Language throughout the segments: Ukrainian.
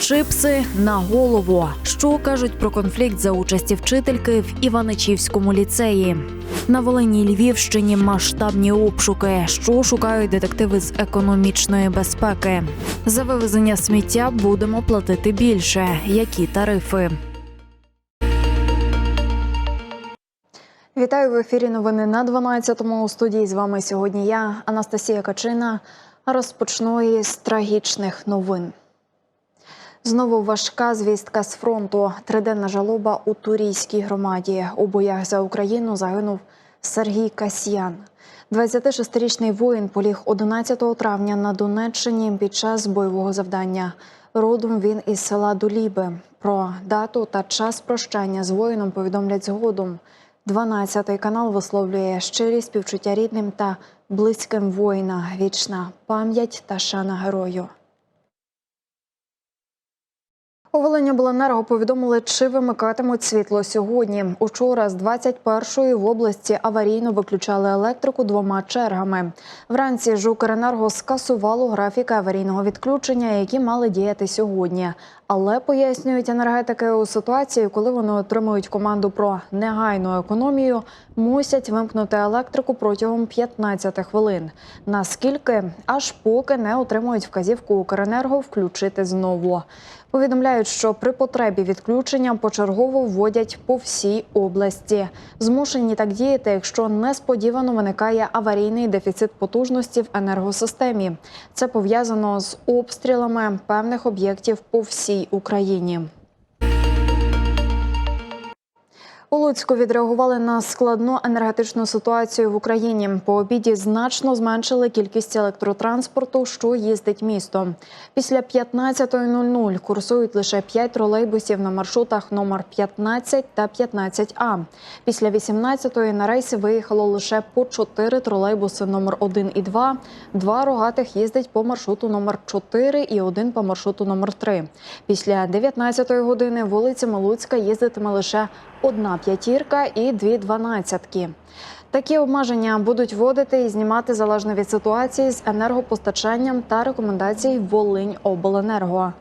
Чипси на голову. Що кажуть про конфлікт за участі вчительки в Іваничівському ліцеї? На Волині Львівщині масштабні обшуки. Що шукають детективи з економічної безпеки? За вивезення сміття будемо платити більше. Які тарифи? Вітаю в ефірі. Новини на 12-му. У студії з вами сьогодні я, Анастасія Качина. Розпочну із трагічних новин. Знову важка звістка з фронту. Триденна жалоба у Турійській громаді. У боях за Україну загинув Сергій Касьян. 26-річний воїн поліг 11 травня на Донеччині під час бойового завдання. Родом він із села Дуліби. Про дату та час прощання з воїном повідомлять згодом. 12-й канал висловлює щирі співчуття рідним та близьким воїна. Вічна пам'ять та шана герою. У Волиньобленерго повідомили, чи вимикатимуть світло сьогодні. Учора з 21-ї в області аварійно виключали електрику двома чергами. Вранці Жукренерго скасувало графіки аварійного відключення, які мали діяти сьогодні. Але пояснюють енергетики у ситуації, коли вони отримують команду про негайну економію, мусять вимкнути електрику протягом 15 хвилин. Наскільки аж поки не отримують вказівку Укренерго включити знову. Повідомляють, що при потребі відключення почергово вводять по всій області. Змушені так діяти, якщо несподівано виникає аварійний дефіцит потужності в енергосистемі. Це пов'язано з обстрілами певних об'єктів по всій Україні. У Луцьку відреагували на складну енергетичну ситуацію в Україні. По обіді значно зменшили кількість електротранспорту, що їздить містом. Після 15.00 курсують лише 5 тролейбусів на маршрутах номер 15 та 15А. Після 18.00 на рейси виїхало лише по 4 тролейбуси номер 1 і 2. Два рогатих їздить по маршруту номер 4 і один по маршруту номер 3. Після 19.00 години вулицями Луцька їздитиме лише одна п'ятірка і дві дванадцятки. Такі обмеження будуть вводити і знімати залежно від ситуації з енергопостачанням та рекомендацій Волинь обленерго.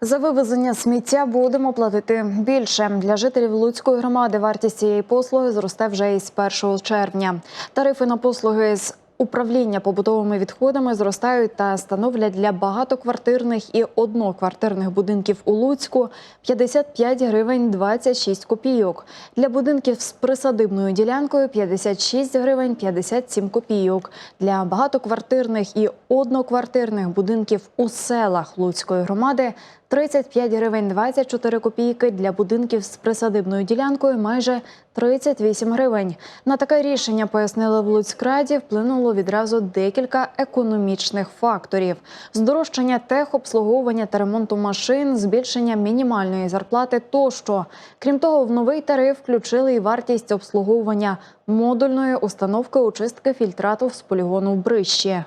За вивезення сміття будемо платити більше. Для жителів Луцької громади вартість цієї послуги зросте вже із 1 червня. Тарифи на послуги з Управління побутовими відходами зростають та становлять для багатоквартирних і одноквартирних будинків у Луцьку 55 гривень 26 копійок. Для будинків з присадибною ділянкою 56 гривень 57 копійок. Для багатоквартирних і одноквартирних будинків у селах Луцької громади 35 гривень 24 копійки для будинків з присадибною ділянкою майже 38 гривень. На таке рішення пояснили в Луцькраді, вплинуло відразу декілька економічних факторів: здорожчання техобслуговування та ремонту машин, збільшення мінімальної зарплати тощо. Крім того, в новий тариф включили і вартість обслуговування модульної установки очистки фільтрату з полігону в Брищі.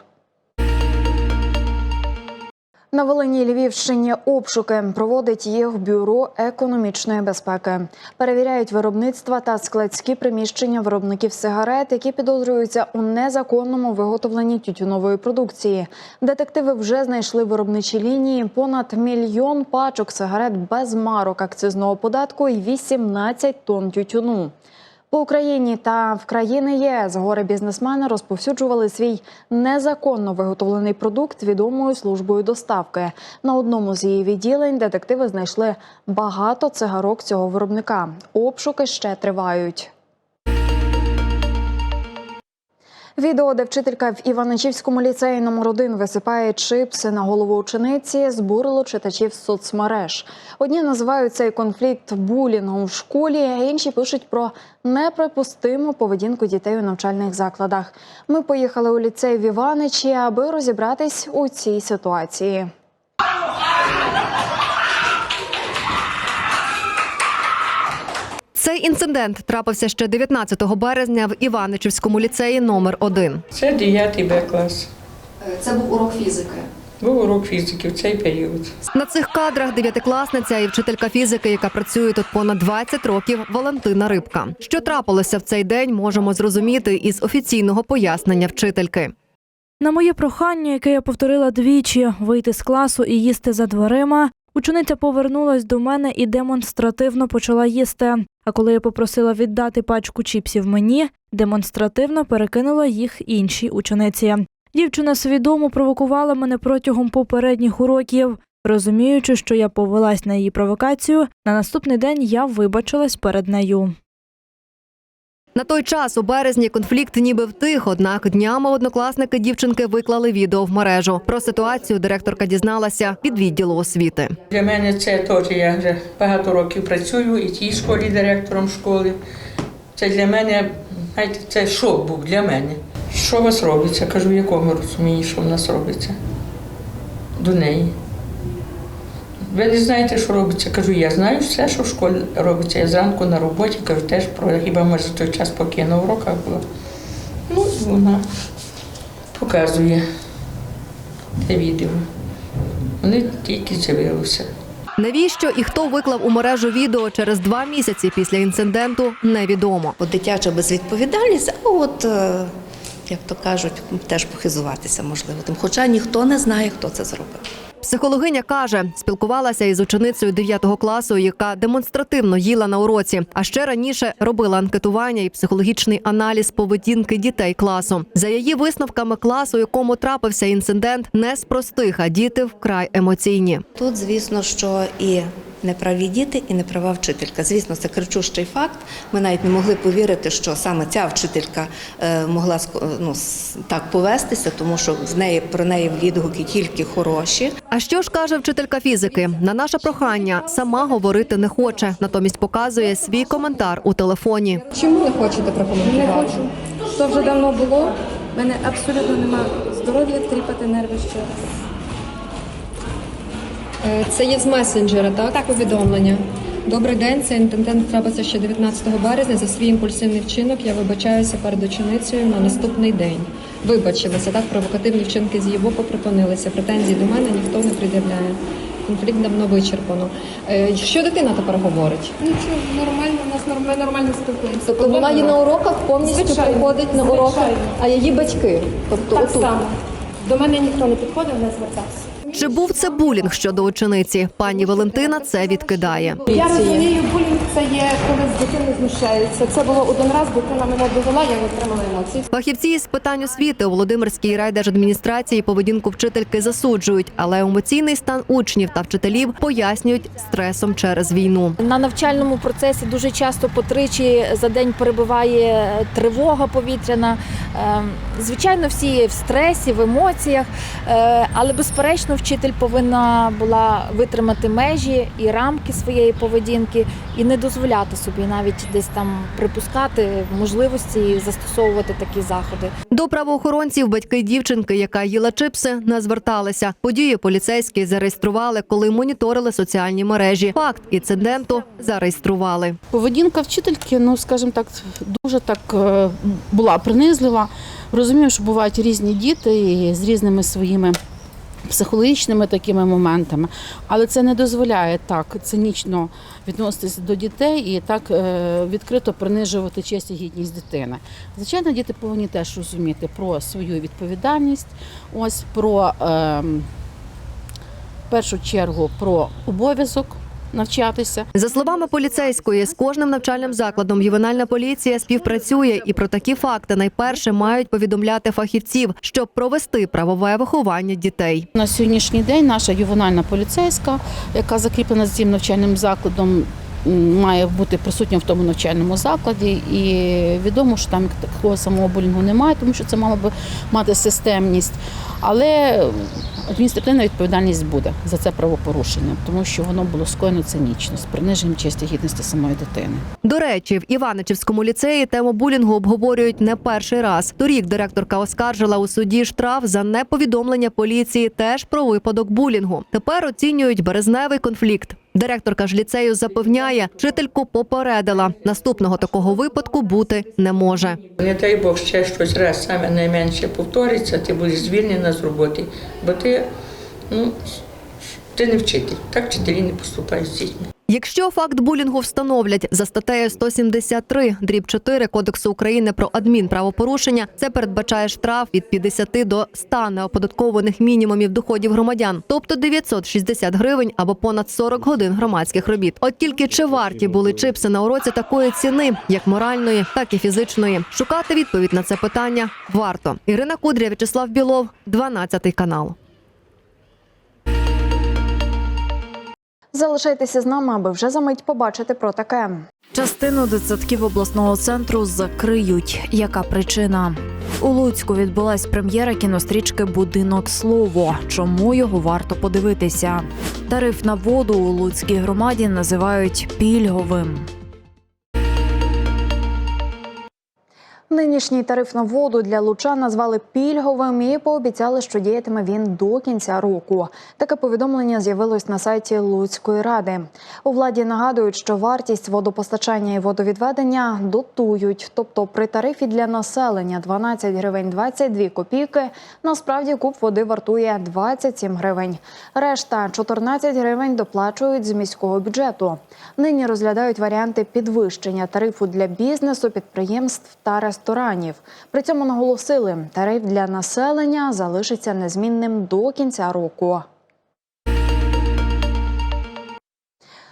На Волині Львівщині обшуки проводить їх бюро економічної безпеки. Перевіряють виробництва та складські приміщення виробників сигарет, які підозрюються у незаконному виготовленні тютюнової продукції. Детективи вже знайшли виробничі лінії понад мільйон пачок сигарет без марок акцизного податку і 18 тонн тютюну. По Україні та в країни ЄС гори бізнесмени розповсюджували свій незаконно виготовлений продукт відомою службою доставки. На одному з її відділень детективи знайшли багато цигарок цього виробника. Обшуки ще тривають. Відео, де вчителька в Іваничівському ліцеї номер 1 висипає чипси на голову учениці, збурило читачів соцмереж. Одні називають цей конфлікт булінгом в школі, а інші пишуть про неприпустиму поведінку дітей у навчальних закладах. Ми поїхали у ліцей в Іваничі, аби розібратись у цій ситуації. Цей інцидент трапився ще 19 березня в Іваничівському ліцеї номер 1 Це 9 Б клас. Це був урок фізики. Був урок фізики в цей період. На цих кадрах дев'ятикласниця і вчителька фізики, яка працює тут понад 20 років, Валентина Рибка. Що трапилося в цей день, можемо зрозуміти із офіційного пояснення вчительки. На моє прохання, яке я повторила двічі, вийти з класу і їсти за дверима, учениця повернулась до мене і демонстративно почала їсти. А коли я попросила віддати пачку чіпсів мені, демонстративно перекинула їх іншій учениці. Дівчина свідомо провокувала мене протягом попередніх уроків. Розуміючи, що я повелась на її провокацію, на наступний день я вибачилась перед нею. На той час у березні конфлікт ніби втих, однак днями однокласники дівчинки виклали відео в мережу. Про ситуацію директорка дізналася від відділу освіти. Для мене це теж я вже багато років працюю і тій школі директором школи. Це для мене, знаєте, це шок був для мене. Що у вас робиться? Кажу, в якому розумінні, що в нас робиться до неї. Ви не знаєте, що робиться? Кажу, я знаю все, що в школі робиться. Я зранку на роботі, кажу, теж про хіба може за той час, поки я на уроках була. Ну, і вона показує те відео. Вони тільки з'явилися. Навіщо і хто виклав у мережу відео через два місяці після інциденту, невідомо. От дитяча безвідповідальність, а от, е, як то кажуть, теж похизуватися можливо тим. Хоча ніхто не знає, хто це зробив. Психологиня каже, спілкувалася із ученицею 9 класу, яка демонстративно їла на уроці. А ще раніше робила анкетування і психологічний аналіз поведінки дітей класу. За її висновками, клас, у якому трапився інцидент, не з простих, а діти вкрай емоційні. Тут, звісно, що і неправі діти, і неправа вчителька. Звісно, це кричущий факт. Ми навіть не могли повірити, що саме ця вчителька е, могла ско- ну, так повестися, тому що з неї про неї відгуки тільки хороші. А що ж каже вчителька фізики? На наше прохання сама говорити не хоче, натомість показує свій коментар у телефоні. Чому не хочете прокоментувати? Не хочу. То вже давно було. У мене абсолютно немає здоров'я тріпати нерви ще раз. Е, Це є з месенджера, так? Так. Повідомлення. Добрий день, це інцидент трапився ще 19 березня. За свій імпульсивний вчинок я вибачаюся перед ученицею на наступний день. Вибачилася, так, провокативні вчинки з її боку припинилися. Претензій до мене ніхто не пред'являє. Конфлікт давно вичерпано. Е, Що дитина тепер говорить? Нічого, нормально, у нас нормально, нормально спілкуємося. Тобто вона і на уроках повністю Звичайно, приходить на уроках, звичайно. а її батьки. Тобто Так отут. само. До мене ніхто не підходив, не звертався. Чи був це булінг щодо учениці? Пані Валентина це відкидає. Я розумію, булінг це є, коли з дитини знущаються. Це було один раз, дитина мене довела, я не отримала емоцій. Фахівці із питань освіти у Володимирській райдержадміністрації поведінку вчительки засуджують, але емоційний стан учнів та вчителів пояснюють стресом через війну. На навчальному процесі дуже часто по тричі за день перебуває тривога повітряна. Е, Звичайно, всі є в стресі, в емоціях, е, але безперечно, вчитель повинна була витримати межі і рамки своєї поведінки і не дозволяти собі навіть десь там припускати можливості застосовувати такі заходи. До правоохоронців батьки дівчинки, яка їла чипси, не зверталися. Події поліцейські зареєстрували, коли моніторили соціальні мережі. Факт інциденту зареєстрували. Поведінка вчительки, ну скажімо так, дуже так е, була принизлива. Розумію, що бувають різні діти з різними своїми психологічними такими моментами, але це не дозволяє так цинічно відноситися до дітей і так е, відкрито принижувати честь і гідність дитини. Звичайно, діти повинні теж розуміти про свою відповідальність, ось про е, в першу чергу про обов'язок навчатися. За словами поліцейської, з кожним навчальним закладом ювенальна поліція співпрацює і про такі факти найперше мають повідомляти фахівців, щоб провести правове виховання дітей. На сьогоднішній день наша ювенальна поліцейська, яка закріплена з цим навчальним закладом, має бути присутня в тому навчальному закладі. І відомо, що там такого самого булінгу немає, тому що це мало би мати системність. Але адміністративна відповідальність буде за це правопорушення, тому що воно було скоєно цинічно, з приниженням честі гідності самої дитини. До речі, в Іваничівському ліцеї тему булінгу обговорюють не перший раз. Торік директорка оскаржила у суді штраф за неповідомлення поліції теж про випадок булінгу. Тепер оцінюють березневий конфлікт. Директорка ж ліцею запевняє, вчительку попередила. Наступного такого випадку бути не може. Не дай Бог ще щось раз саме найменше повториться, ти будеш звільнена з роботи, бо ти, ну, ти не вчитель. Так вчителі не поступають з дітьми. Якщо факт булінгу встановлять за статтею 173 дріб 4 Кодексу України про адмінправопорушення, це передбачає штраф від 50 до 100 неоподаткованих мінімумів доходів громадян, тобто 960 гривень або понад 40 годин громадських робіт. От тільки чи варті були чипси на уроці такої ціни, як моральної, так і фізичної. Шукати відповідь на це питання варто. Ірина Кудря, В'ячеслав Білов, 12 канал. Залишайтеся з нами, аби вже за мить побачити про таке. Частину дитсадків обласного центру закриють. Яка причина? У Луцьку відбулась прем'єра кінострічки Будинок слово. Чому його варто подивитися? Тариф на воду у Луцькій громаді називають пільговим. Нинішній тариф на воду для лучан назвали пільговим і пообіцяли, що діятиме він до кінця року. Таке повідомлення з'явилось на сайті Луцької ради. У владі нагадують, що вартість водопостачання і водовідведення дотують. Тобто при тарифі для населення 12 гривень 22 копійки, насправді куб води вартує 27 гривень. Решта 14 гривень доплачують з міського бюджету. Нині розглядають варіанти підвищення тарифу для бізнесу, підприємств та ресторанів. При цьому наголосили, тариф для населення залишиться незмінним до кінця року.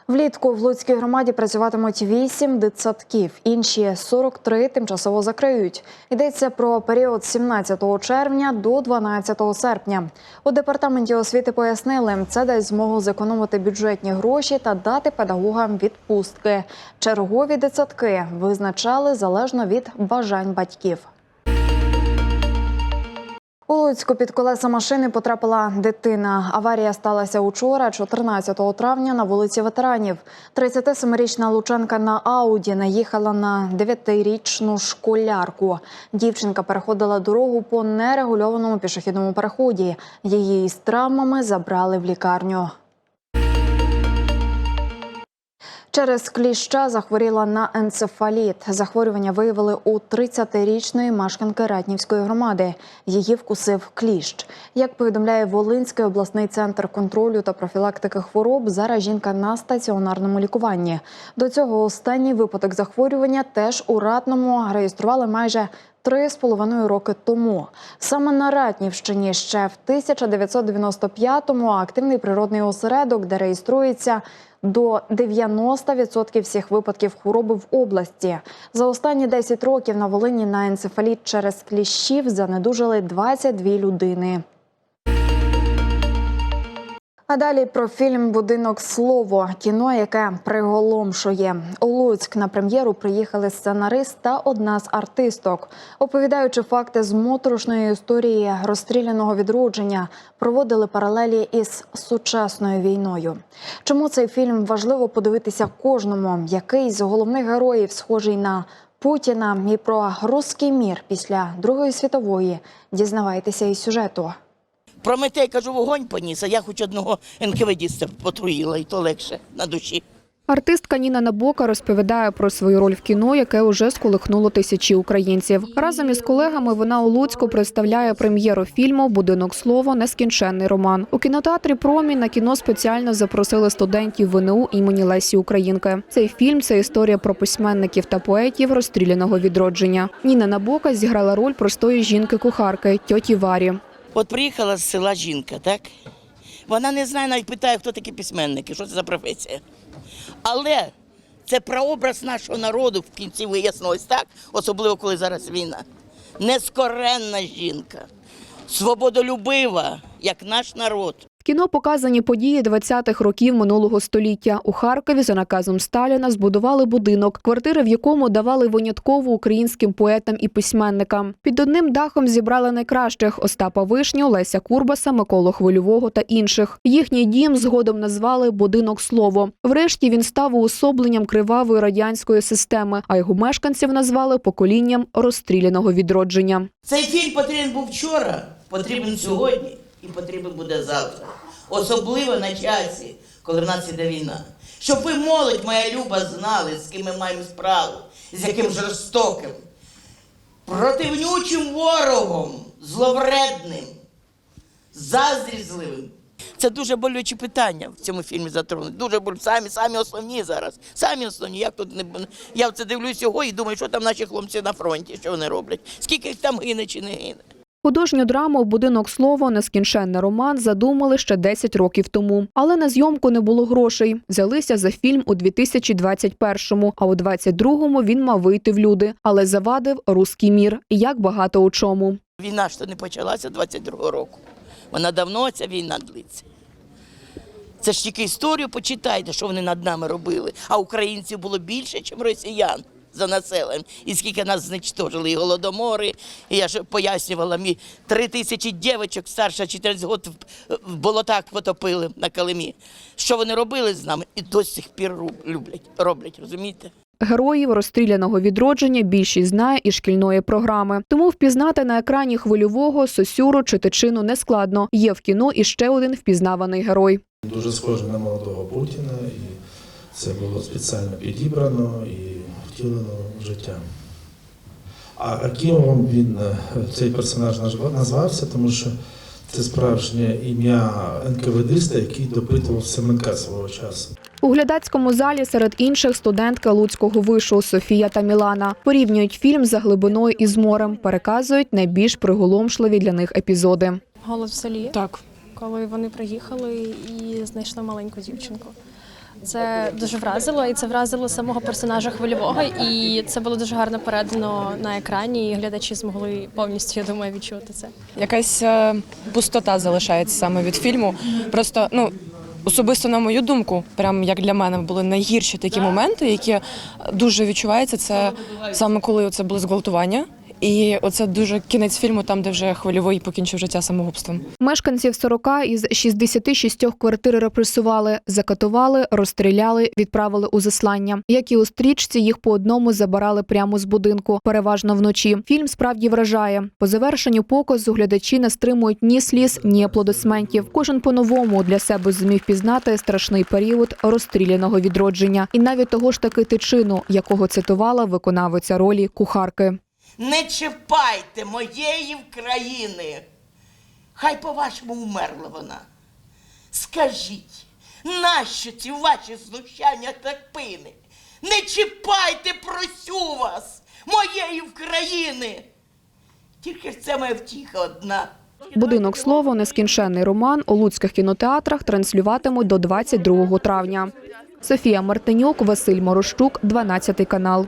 Влітку в Луцькій громаді працюватимуть 8 дитсадків, інші 43 тимчасово закриють. Йдеться про період з 17 червня до 12 серпня. У департаменті освіти пояснили, це дасть змогу зекономити бюджетні гроші та дати педагогам відпустки. Чергові дитсадки визначали залежно від бажань батьків. У Луцьку під колеса машини потрапила дитина. Аварія сталася учора, 14 травня, на вулиці ветеранів. 37-річна лучанка на Ауді наїхала на 9-річну школярку. Дівчинка переходила дорогу по нерегульованому пішохідному переході. Її з травмами забрали в лікарню. Через кліща захворіла на енцефаліт. Захворювання виявили у 30-річної мешканки Ратнівської громади. Її вкусив кліщ. Як повідомляє Волинський обласний центр контролю та профілактики хвороб, зараз жінка на стаціонарному лікуванні. До цього останній випадок захворювання теж у Ратному реєстрували майже Три з половиною роки тому саме на Ратнівщині ще в 1995-му активний природний осередок, де реєструється до 90% всіх випадків хвороби в області. За останні 10 років на Волині на енцефаліт через кліщів занедужили 22 людини. А далі про фільм Будинок слово кіно, яке приголомшує. У Луцьк на прем'єру приїхали сценарист та одна з артисток. Оповідаючи факти з моторошної історії розстріляного відродження, проводили паралелі із сучасною війною. Чому цей фільм важливо подивитися кожному? Який з головних героїв схожий на Путіна і про руський мір після Другої світової? Дізнавайтеся із сюжету. Прометей, кажу, вогонь поніс, а я хоч одного НКВДіста потруїла, і то легше на душі. Артистка Ніна Набока розповідає про свою роль в кіно, яке уже сколихнуло тисячі українців. Разом із колегами вона у Луцьку представляє прем'єру фільму Будинок слово нескінченний роман. У кінотеатрі Промі на кіно спеціально запросили студентів ВНУ імені Лесі Українки. Цей фільм це історія про письменників та поетів розстріляного відродження. Ніна Набока зіграла роль простої жінки-кухарки тьоті Варі. От приїхала з села жінка, так? Вона не знає, навіть питає, хто такі письменники, що це за професія. Але це прообраз нашого народу в кінці вияснилось так, особливо коли зараз війна. Нескоренна жінка, свободолюбива, як наш народ. Кіно показані події 20-х років минулого століття. У Харкові за наказом Сталіна збудували будинок, квартири в якому давали винятково українським поетам і письменникам. Під одним дахом зібрали найкращих Остапа Вишню, Леся Курбаса, Миколу Хвильового та інших. Їхній дім згодом назвали Будинок слово. Врешті він став уособленням кривавої радянської системи, а його мешканців назвали поколінням розстріляного відродження. Цей фільм потрібен був вчора, потрібен сьогодні і потрібен буде завтра. Особливо на часі, коли в нас іде війна. Щоб ви, молодь моя люба, знали, з ким ми маємо справу, з яким жорстоким, противнючим ворогом, зловредним, заздрізливим Це дуже болючі питання в цьому фільмі затронуть. Дуже болючі. Самі, самі основні зараз. Самі основні. Як тут не я це дивлюсь його і думаю, що там наші хлопці на фронті, що вони роблять. Скільки їх там гине чи не гине. Художню драму Будинок слово нескінченний роман задумали ще 10 років тому. Але на зйомку не було грошей. Взялися за фільм у 2021-му, а у 22-му він мав вийти в люди, але завадив руський мір. Як багато у чому. Війна то не почалася 22-го року. Вона давно ця війна длиться. Це ж тільки історію почитайте, що вони над нами робили. А українців було більше, ніж росіян за населенням. І скільки нас знищили, і голодомори. І я ж пояснювала, мій три тисячі дівчинок старше 14 років в болотах потопили на Калимі. Що вони робили з нами? І до сих пір люблять, роблять, розумієте? Героїв розстріляного відродження більшість знає із шкільної програми. Тому впізнати на екрані хвильового, сосюру чи тичину нескладно. Є в кіно і ще один впізнаваний герой. Дуже схожий на молодого Путіна, і це було спеціально підібрано і втілено в життя. А Кімовим він е, цей персонаж назвався, тому що це справжнє ім'я НКВДиста, який допитував Семенка свого часу. У глядацькому залі серед інших студентка Луцького вишу Софія та Мілана порівнюють фільм за глибиною із морем, переказують найбільш приголомшливі для них епізоди. Голод в селі, Так. коли вони приїхали і знайшли маленьку дівчинку. Це дуже вразило, і це вразило самого персонажа хвильового. І це було дуже гарно передано на екрані. І глядачі змогли повністю, я думаю, відчути це. якась е, пустота залишається саме від фільму. Просто ну. Особисто на мою думку, прям як для мене були найгірші такі моменти, які дуже відчуваються. Це саме коли це було зґвалтування, і оце дуже кінець фільму, там де вже хвильовий покінчив життя самогубством. Мешканців 40 із 66 квартир репресували, закатували, розстріляли, відправили у заслання. Як і у стрічці, їх по одному забирали прямо з будинку, переважно вночі. Фільм справді вражає. По завершенню показу глядачі не стримують ні сліз, ні аплодисментів. Кожен по-новому для себе зумів пізнати страшний період розстріляного відродження, і навіть того ж таки тичину, якого цитувала виконавиця ролі кухарки. Не чіпайте моєї країни. Хай по-вашому умерла вона. Скажіть, нащо ці ваші знущання та пини? Не чіпайте, просю вас, моєї країни. Тільки це моя втіха одна. Будинок слово нескінченний роман у луцьких кінотеатрах транслюватимуть до 22 травня. Софія Мартинюк, Василь Морощук, 12 канал.